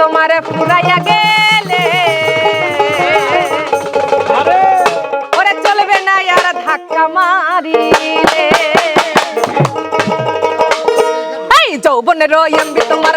তোমার ফুরাইয়া গেলে। ওরে চলবে না আর ধাক্কা মারিলে। এই যৌবনের এমবি তোমার